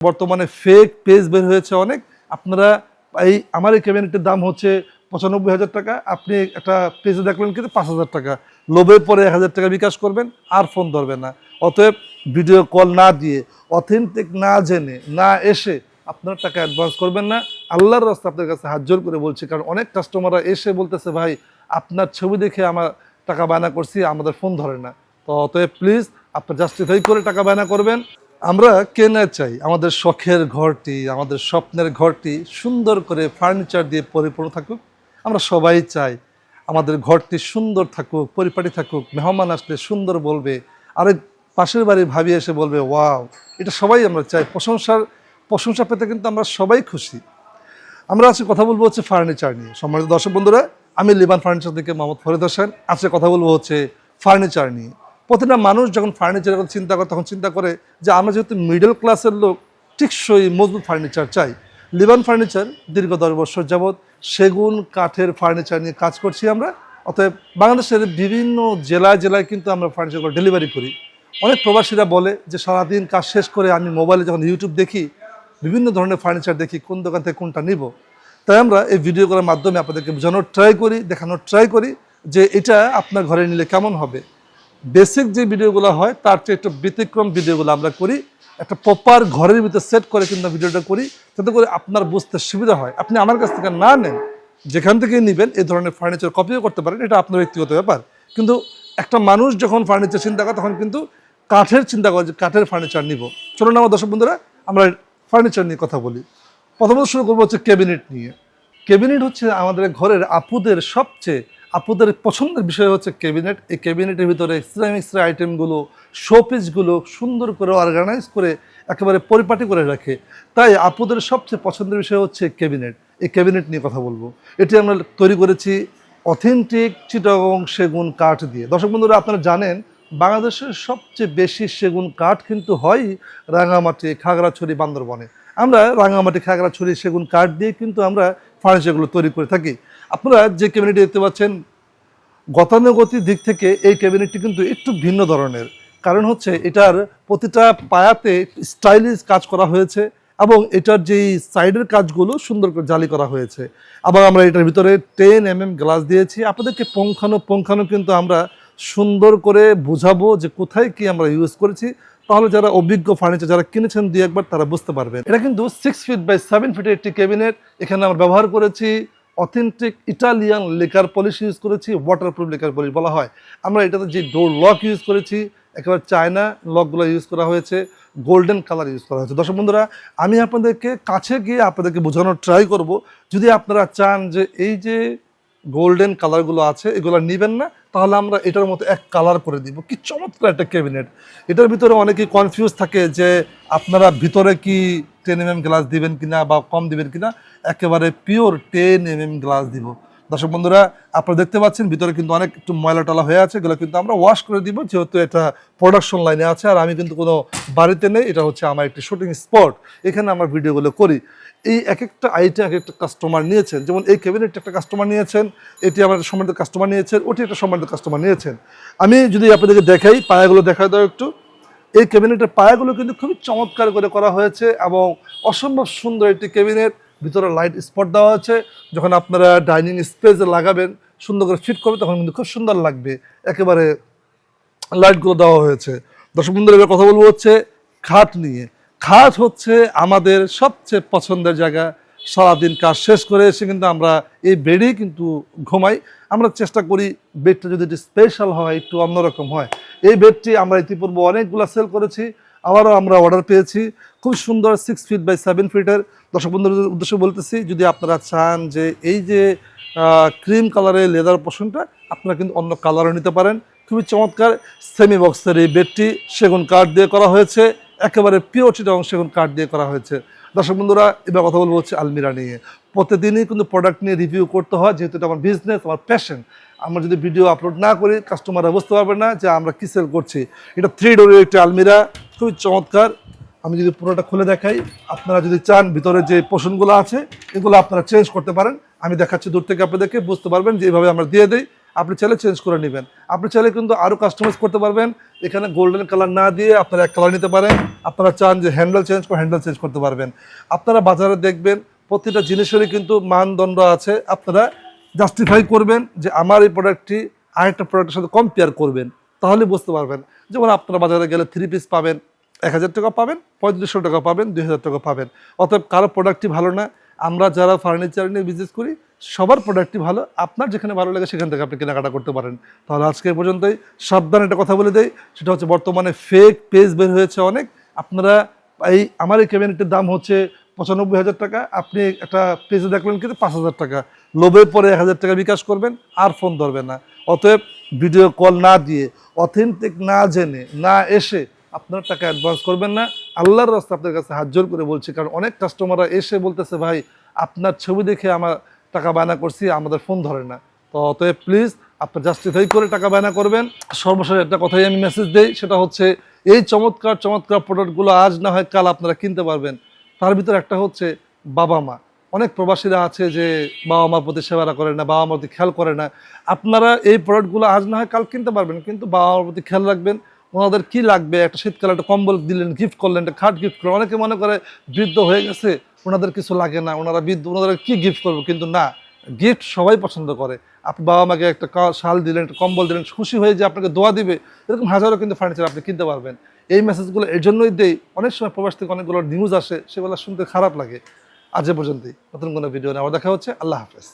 বর্তমানে fake page বের হয়েছে অনেক। আপনারা এই আমার এই ক্যাবিনেটের দাম হচ্ছে পঁচানব্বই হাজার টাকা। আপনি একটা পেজে দেখলেন কিন্তু পাঁচ হাজার টাকা। লোভে পরে এক হাজার টাকা বিকাশ করবেন, আর ফোন ধরবেন না। অতএব ভিডিও কল না দিয়ে অথেন্টিক না জেনে, না এসে আপনার টাকা অ্যাডভান্স করবেন না। আল্লাহর রাস্তা আপনার কাছে হাত জোর করে বলছি, কারণ অনেক কাস্টমাররা এসে বলতেছে, ভাই, আপনার ছবি দেখে আমার টাকা বায়না করছি, আমাদের ফোন ধরে না। তো অতএব প্লিজ আপনার জাস্টিফাই করে টাকা বায়না করবেন। আমরা কেনা চাই। আমাদের শখের ঘরটি, আমাদের স্বপ্নের ঘরটি সুন্দর করে ফার্নিচার দিয়ে পরিপূর্ণ থাকুক। আমরা সবাই চাই আমাদের ঘরটি সুন্দর থাকুক, পরিপাটি থাকুক, মেহমান আসলে সুন্দর বলবে আরেক পাশের বাড়ির ভাবি এসে বলবে, ওয়াও, এটা সবাই আমরা চাই। প্রশংসার, প্রশংসা পেতে কিন্তু আমরা সবাই খুশি। আমরা আজকে কথা বলব হচ্ছে ফার্নিচার নিয়ে। সম্মানিত দর্শক বন্ধুরা, আমি লিবান ফার্নিচার থেকে মোহাম্মদ ফরিদ হোসেন। আজকে কথা বলব হচ্ছে ফার্নিচার নিয়ে। প্রতিটা মানুষ যখন ফার্নিচারের কথা চিন্তা করে, তখন চিন্তা করে যে আমরা যেহেতু মিডল ক্লাসের লোক টিকসই মজবুত ফার্নিচার চাই। লিবান ফার্নিচার দীর্ঘ দশ বছর যাবৎ সেগুন, কাঠের ফার্নিচার নিয়ে কাজ করছি আমরা। অতএব বাংলাদেশের বিভিন্ন জেলায় জেলায় কিন্তু আমরা ফার্নিচারগুলো ডেলিভারি করি। অনেক প্রবাসীরা বলে যে সারাদিন কাজ শেষ করে আমি মোবাইলে যখন ইউটিউব দেখি, বিভিন্ন ধরনের ফার্নিচার দেখি, কোন দোকান থেকে কোনটা নিব। তাই আমরা এই ভিডিও করার মাধ্যমে আপনাদেরকে বোঝানোর ট্রাই করি, দেখানোর ট্রাই করি যে এটা আপনার ঘরে নিলে কেমন হবে। বেসিক যে ভিডিওগুলো হয়, তার চেয়ে একটু ব্যতিক্রম ভিডিওগুলো আমরা করি। একটা প্রপার ঘরের ভিতরে সেট করে কিন্তু ভিডিওটা করি যাতে করে আপনার বুঝতে সুবিধা হয়। আপনি আমার কাছ থেকে না নেন, যেখান থেকে নেবেন, এই ধরনের ফার্নিচার কপিও করতে পারেন, এটা আপনার ব্যক্তিগত ব্যাপার। কিন্তু একটা মানুষ যখন ফার্নিচার চিন্তা করে, তখন কিন্তু কাঠের চিন্তা করে যে কাঠের ফার্নিচার নিব। চলুন আমার দর্শক বন্ধুরা, আমরা ফার্নিচার নিয়ে কথা বলি। প্রথমত শুরু করব হচ্ছে ক্যাবিনেট নিয়ে। ক্যাবিনেট হচ্ছে আমাদের ঘরের আপুদের সবচেয়ে আপুদের পছন্দের বিষয় হচ্ছে ক্যাবিনেট। এই ক্যাবিনেটের ভিতরে এক্সট্রা এক্সট্রা আইটেমগুলো শোপিসগুলো সুন্দর করে অর্গানাইজ করে একেবারে পরিপাটি করে রাখে। তাই আপুদের সবচেয়ে পছন্দের বিষয় হচ্ছে ক্যাবিনেট। এই ক্যাবিনেট নিয়ে কথা বলব। এটি আমরা তৈরি করেছি অথেন্টিক চিটাগং সেগুন কাঠ দিয়ে। দর্শক বন্ধুরা, আপনারা জানেন, বাংলাদেশের সবচেয়ে বেশি সেগুন কাঠ কিন্তু হয় রাঙামাটি, খাগড়াছড়ি, বান্দরবনে। আমরা রাঙামাটি খাগড়া খাগড়াছড়ি সেগুন কাঠ দিয়ে কিন্তু আমরা ফার্নিচারগুলো তৈরি করে থাকি। আপনারা যে ক্যাবিনেটটি দেখতে পাচ্ছেন, গতানুগতিক দিক থেকে এই ক্যাবিনেটটি কিন্তু একটু ভিন্ন ধরনের। কারণ হচ্ছে এটার প্রতিটা পায়াতে স্টাইলিশ কাজ করা হয়েছে এবং এটার যেই সাইডের কাজগুলো সুন্দর করে জালি করা হয়েছে। আবার আমরা এটার ভিতরে টেন এম এম গ্লাস দিয়েছি। আপনাদেরকে পঙ্খানো পঙ্খানো কিন্তু আমরা সুন্দর করে বুঝাবো যে কোথায় কি আমরা ইউজ করেছি। তাহলে যারা অভিজ্ঞ ফার্নিচার যারা কিনেছেন দুই একবার, তারা বুঝতে পারবেন। এটা কিন্তু সিক্স ফিট বাই সেভেন ফিটের একটি ক্যাবিনেট এখানে আমরা ব্যবহার করেছি authentic Italian lacquer polish use করেছি ওয়াটারপ্রুফ লেকার পলিশ বলা হয়। আমরা এটাতে যে ডোর লক ইউজ করেছি, একেবারে চায়না লকগুলো ইউজ করা হয়েছে গোল্ডেন কালার ইউজ করা হয়েছে। দর্শক বন্ধুরা, আমি আপনাদেরকে কাছে গিয়ে আপনাদেরকে বোঝানোর ট্রাই করব। যদি আপনারা চান যে এই যে গোল্ডেন কালারগুলো আছে, এগুলো নেবেন না, তাহলে আমরা এটার মতো এক কালার করে দিব। কি চমৎকার একটা ক্যাবিনেট এটার ভিতরে অনেকেই কনফিউজ থাকে যে আপনারা ভিতরে কি টেন এম এম গ্লাস দিবেন কিনা বা কম দিবেন কিনা, একেবারে pure ten M M glass দিব। দর্শক বন্ধুরা, আপনারা দেখতে পাচ্ছেন, ভিতরে কিন্তু অনেক একটু ময়লা টলা হয়ে আছে, এগুলো কিন্তু আমরা ওয়াশ করে দিব, যেহেতু এটা প্রোডাকশন লাইনে আছে, আর আমি কিন্তু কোনো বাড়িতে নেই, এটা হচ্ছে আমার একটি শুটিং স্পট এখানে আমরা ভিডিওগুলো করি। এই এক একটা আইটেম এক একটা কাস্টমার নিয়েছেন, যেমন এই ক্যাবিনেটটা একটা কাস্টমার নিয়েছেন, এটি আমার সম্মানিত কাস্টমার নিয়েছেন, ওটি একটা সম্মানিত কাস্টমার নিয়েছেন। আমি যদি আপনাদেরকে দেখাই, পায়াগুলো দেখা দাও একটু। এই ক্যাবিনেটের পায়াগুলো কিন্তু খুবই চমৎকার করে করা হয়েছে এবং অসম্ভব সুন্দর একটি ক্যাবিনেট ভিতরে লাইট স্পট দেওয়া আছে যখন আপনারা ডাইনিং স্পেসে লাগাবেন, সুন্দর করে ফিট করবে তখন কিন্তু খুব সুন্দর লাগবে। একেবারে লাইটগুলো দেওয়া হয়েছে। দর্শক বন্ধুরা, এবার কথা বলব হচ্ছে খাট নিয়ে। খাট হচ্ছে আমাদের সবচেয়ে পছন্দের জায়গা। সারাদিন কাজ শেষ করে এসে কিন্তু আমরা এই বেডেই কিন্তু ঘুমাই। আমরা চেষ্টা করি বেডটা যদি একটু স্পেশাল হয়, একটু অন্যরকম হয়। এই বেডটি আমরা ইতিপূর্বে অনেকগুলো সেল করেছি। আবারও আমরা অর্ডার পেয়েছি। খুব সুন্দর সিক্স ফিট বাই সেভেন ফিটের দর্শক বন্ধুদের উদ্দেশ্যে বলতেছি, যদি আপনারা চান যে এই যে ক্রিম কালারের লেদার পোষণটা আপনারা কিন্তু অন্য কালারও নিতে পারেন। খুবই চমৎকার। সেমি বক্সের এই বেডটি সেগুন কাঠ দিয়ে করা হয়েছে। একেবারে পিওর চিটাং সেগুন কাঠ দিয়ে করা হয়েছে। দর্শক বন্ধুরা, এবার কথা বলব হচ্ছে আলমিরা নিয়ে। প্রতিদিনই কিন্তু প্রোডাক্ট নিয়ে রিভিউ করতে হয়, যেহেতু এটা আমার বিজনেস আমার প্যাশন আমরা যদি ভিডিও আপলোড না করি কাস্টমাররা বুঝতে পারবে না যে আমরা কী সেল করছি। এটা থ্রি ডোরের একটি আলমিরা, খুবই চমৎকার। আমি যদি পুরোটা খুলে দেখাই, আপনারা যদি চান ভিতরে যে পোষণগুলো আছে, এগুলো আপনারা চেঞ্জ করতে পারেন। আমি দেখাচ্ছি দূর থেকে, আপনাদেরকে বুঝতে পারবেন যে এইভাবে আমরা দিয়ে দিই। আপনি চাইলে চেঞ্জ করে নেবেন। আপনি চাইলে কিন্তু আরও কাস্টমাইজ করতে পারবেন। এখানে গোল্ডেন কালার না দিয়ে আপনারা এক কালার নিতে পারেন। আপনারা চান যে হ্যান্ডেল চেঞ্জ করে হ্যান্ডেল চেঞ্জ করতে পারবেন। আপনারা বাজারে দেখবেন, প্রতিটা জিনিসেরই কিন্তু মানদণ্ড আছে। আপনারা জাস্টিফাই করবেন যে আমার এই প্রোডাক্টটি আরেকটা প্রোডাক্টের সাথে কম্পেয়ার করবেন। তাহলে বুঝতে পারবেন। যেমন আপনারা বাজারে গেলে থ্রি পিস পাবেন, এক হাজার টাকা পাবেন, পঁয়ত্রিশশো টাকা পাবেন, দুই হাজার টাকা পাবেন। অতএব কারও প্রোডাক্টটি ভালো না। আমরা যারা ফার্নিচার নিয়ে বিজনেস করি সবার প্রোডাক্টই ভালো, আপনার যেখানে ভালো লাগে সেখান থেকে আপনি কেনাকাটা করতে পারেন। তাহলে আজকে পর্যন্তই, সাবধানে একটা কথা বলে দেই, সেটা হচ্ছে বর্তমানে ফেক পেজ বের হয়েছে অনেক। আপনারা এই, আমার এই ক্যাবিনেটের দাম হচ্ছে পঁচানব্বই হাজার টাকা, আপনি একটা পেজে দেখলেন কিন্তু পাঁচ হাজার টাকা। লোভের পরে এক হাজার টাকা বিকাশ করবেন, আর ফোন ধরবেন না। অতএব ভিডিও কল না দিয়ে অথেন্টিক না জেনে, না এসে আপনার টাকা অ্যাডভান্স করবেন না। আল্লাহর রাস্তা আপনার কাছে হাত জোর করে বলছি, কারণ অনেক কাস্টমাররা এসে বলতেছে, ভাই, আপনার ছবি দেখে আমার টাকা বায়না করছি, আমাদের ফোন ধরে না। তো অতএব প্লিজ আপনার জাস্টিফাই করে টাকা বায়না করবেন। সর্বশেষ একটা কথাই আমি মেসেজ দিই, সেটা হচ্ছে, এই চমৎকার চমৎকার প্রোডাক্টগুলো আজ না হয় কাল আপনারা কিনতে পারবেন। তার ভিতরে একটা হচ্ছে বাবা মা। অনেক প্রবাসীরা আছে যে বাবা মার প্রতি সেবারা করে না, বাবা মার প্রতি খেয়াল করে না। আপনারা এই প্রোডাক্টগুলো আজ না হয় কাল কিনতে পারবেন, কিন্তু বাবা মার প্রতি খেয়াল রাখবেন, ওনাদের কি লাগবে? একটা শীতকালে একটা কম্বল দিলেন গিফট করলেন, একটা খাট গিফট করলেন। অনেকে মনে করে বৃদ্ধ হয়ে গেছে ওনাদের কিছু লাগে না, ওনারা বিদ্যুৎ ওনাদের কী গিফট করব? কিন্তু না গিফট সবাই পছন্দ করে। আপনি বাবা মাকে একটা শাল দিলেন, একটা কম্বল দিলেন, খুশি হয়ে যে আপনাকে দোয়া দিবে, এরকম হাজারো কিন্তু ফার্নিচার আপনি কিনতে পারবেন। এই মেসেজগুলো এর জন্যই দেই। অনেক সময় প্রবাস থেকে অনেকগুলো নিউজ আসে, সেগুলো শুনতে খারাপ লাগে। আজ পর্যন্তই। নতুন কোনো ভিডিও নেওয়া দেখা হচ্ছে। আল্লাহ হাফেজ।